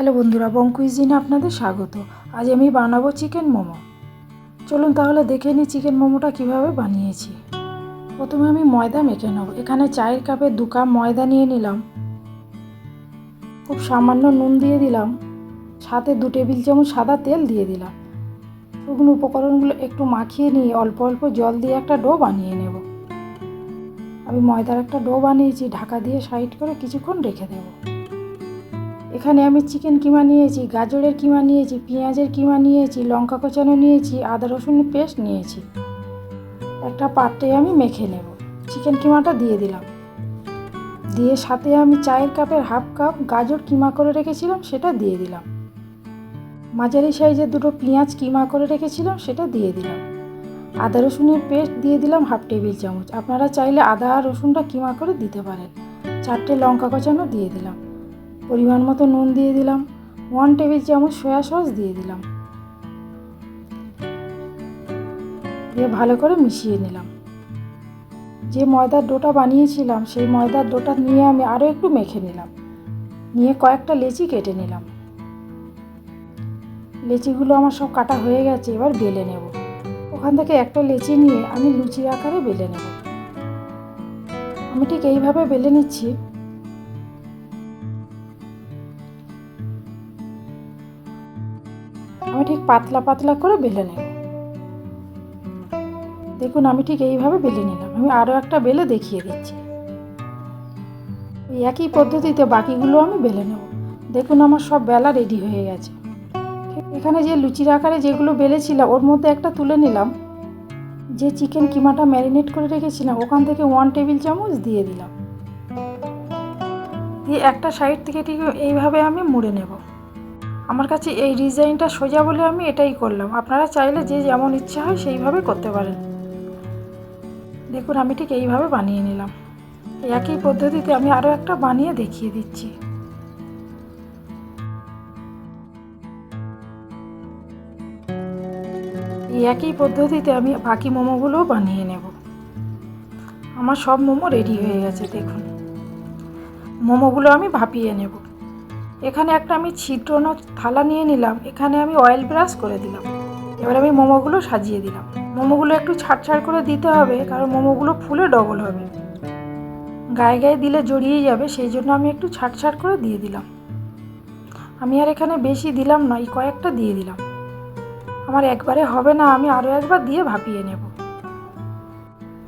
Hello বন্ধুরা বঙ্কুইজিনে আপনাদের স্বাগত। আজ আমি বানাবো চিকেন মোমো। চলুন তাহলে দেখে নিই চিকেন মোমোটা কীভাবে বানিয়েছি। প্রথমে আমি ময়দা মেখে নেব। এখানে চায়ের কাপে দু কাপ ময়দা নিয়ে নিলাম। খুব সামান্য নুন দিয়ে দিলাম। সাথে দু টেবিল চামচ সাদা তেল দিয়ে দিলাম। শুকনো উপকরণগুলো একটু মাখিয়ে নিয়ে অল্প অল্প জল দিয়ে একটা ডো বানিয়ে নেব। আমি ময়দার একটা ডো বানিয়েছি। ঢাকা দিয়ে সাইড করে কিছুক্ষণ রেখে দেবো। এখানে আমি চিকেন কিমা নিয়েছি, গাজরের কিমা নিয়েছি, পেঁয়াজের কিমা নিয়েছি, লঙ্কা কোচানো নিয়েছি, আদা রসুনের পেস্ট নিয়েছি। একটা পাত্রে আমি মেখে নেব। চিকেন কিমাটা দিয়ে দিলাম। দিয়ে সাথে আমি চায়ের কাপের হাফ কাপ গাজর কিমা করে রেখেছিলাম, সেটা দিয়ে দিলাম। মাঝারি সাইজের দুটো পেঁয়াজ কিমা করে রেখেছিলাম, সেটা দিয়ে দিলাম। আদা রসুনের পেস্ট দিয়ে দিলাম হাফ টেবিল চামচ। আপনারা চাইলে আদা আর রসুনটা কিমা করে দিতে পারেন। চারটে লঙ্কা কচানো দিয়ে দিলাম। পরিমাণ মতো নুন দিয়ে দিলাম। ওয়ান টেবিল চামচ সয়া সস দিয়ে দিলাম। দিয়ে ভালো করে মিশিয়ে নিলাম। যে ময়দার ডোটা বানিয়েছিলাম, সেই ময়দার ডোটা নিয়ে আমি আরও একটু মেখে নিলাম। নিয়ে কয়েকটা লেচি কেটে নিলাম। লেচিগুলো আমার সব কাটা হয়ে গেছে, এবার বেলে নেব। ওখান থেকে একটা লেচি নিয়ে আমি লুচি আকারে বেলে নেব। আমি ঠিক এইভাবে বেলে নিচ্ছি। আমি ঠিক পাতলা পাতলা করে বেলে নেব। দেখুন, আমি ঠিক এইভাবে বেলে নিলাম। আমি আরও একটা বেলে দেখিয়ে দিচ্ছি। একই পদ্ধতিতে বাকিগুলো আমি বেলে নেব। দেখুন, আমার সব বেলা রেডি হয়ে গেছে। এখানে যে লুচির আকারে যেগুলো বেলেছিলাম, ওর মধ্যে একটা তুলে নিলাম। যে চিকেন কিমাটা ম্যারিনেট করে রেখেছিলাম, ওখান থেকে ওয়ান টেবিল চামচ দিয়ে দিলাম। দিয়ে একটা সাইড থেকে ঠিক এইভাবে আমি মুড়ে নেব। আমার কাছে এই ডিজাইনটা সোজা বলে আমি এটাই করলাম। আপনারা চাইলে যে যেমন ইচ্ছা হয় সেইভাবে করতে পারেন। দেখুন, আমি ঠিক এইভাবে বানিয়ে নিলাম। একই পদ্ধতিতে আমি আরও একটা বানিয়ে দেখিয়ে দিচ্ছি। একই পদ্ধতিতে আমি বাকি মোমোগুলোও বানিয়ে নেব। আমার সব মোমো রেডি হয়ে গেছে, দেখুন। মোমোগুলো আমি ভাপিয়ে নেব। এখানে একটা আমি ছিদ্রনো থালা নিয়ে নিলাম, এখানে আমি অয়েল ব্রাশ করে দিলাম। এবার আমি মোমোগুলো সাজিয়ে দিলাম। মোমোগুলো একটু ছাড় ছাড় করে দিতে হবে, কারণ মোমোগুলো ফুলে ডবল হবে। গায়ে গায়ে দিলে জড়িয়ে যাবে, সেই জন্য আমি একটু ছাড় ছাড় করে দিয়ে দিলাম। আমি আর এখানে বেশি দিলাম না, এই কয়েকটা দিয়ে দিলাম। আমার একবারে হবে না, আমি আরও একবার দিয়ে ভাপিয়ে নেব।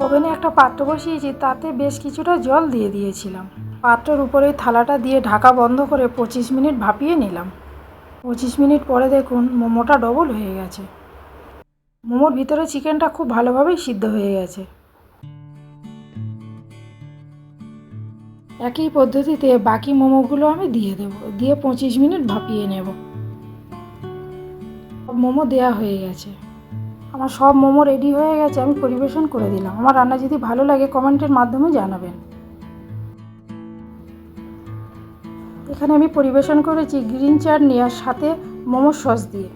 ওভেনে একটা পাত্র বসিয়েছি, তাতে বেশ কিছুটা জল দিয়ে দিয়েছিলাম। পাত্রের উপরে থালাটা দিয়ে ঢাকা বন্ধ করে পঁচিশ মিনিট ভাপিয়ে নিলাম। পঁচিশ মিনিট পরে দেখুন মোমোটা ডবল হয়ে গেছে। মোমোর ভিতরে চিকেনটা খুব ভালোভাবেই সিদ্ধ হয়ে গেছে। একই পদ্ধতিতে বাকি মোমোগুলো আমি দিয়ে দেব। দিয়ে পঁচিশ মিনিট ভাপিয়ে নেব। মোমো দেয়া হয়ে গেছে। আমার সব মোমো রেডি হয়ে গেছে, আমি পরিবেশন করে দিলাম। আমার রান্না যদি ভালো লাগে কমেন্টের মাধ্যমে জানাবেন। এখানে আমি পরিবেশন করেছি গ্রিন চাটনি আর সাথে মোমো সস দিয়ে।